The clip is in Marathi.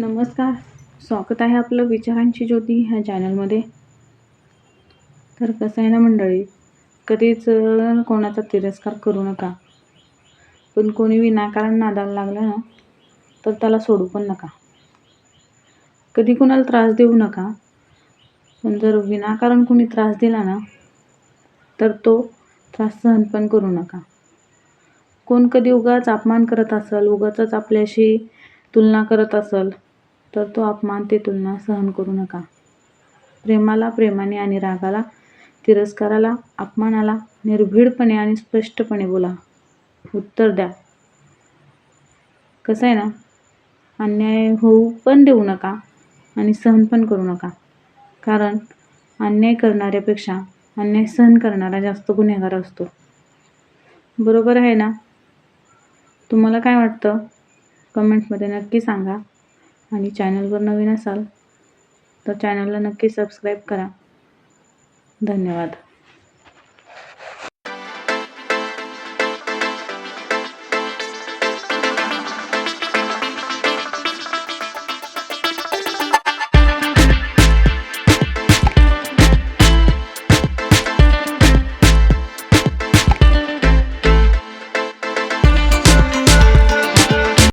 नमस्कार. स्वागत आहे आपलं विचारांची ज्योती ह्या चॅनलमध्ये. तर कसं आहे ना मंडळी कधीच कोणाचा तिरस्कार करू नका. पण कोणी विनाकारण नादाला लागलं ना तर त्याला सोडू पण नका. कधी कोणाला त्रास देऊ नका पण जर विनाकारण कोणी त्रास दिला ना तर तो त्रास सहन पण करू नका. कोण कधी उगाच अपमान करत असेल उगाचच आपल्याशी तुलना करत असेल तर तो अपमान ते तुलना सहन करू नका. प्रेमाला प्रेमाने आणि रागाला तिरस्काराला अपमानाला निर्भीडपणे आणि स्पष्टपणे बोला. उत्तर द्या. कसं आहे ना? अन्याय होऊ पण देऊ नका आणि सहन पण करू नका. कारण अन्याय करणाऱ्यापेक्षा अन्याय सहन करणारा जास्त गुन्हेगार असतो. बरोबर आहे ना? तुम्हाला काय वाटतं? कमेंटमध्ये नक्की सांगा. आणि चॅनलवर नवीन असाल तर चॅनलला नक्की सबस्क्राईब करा. धन्यवाद.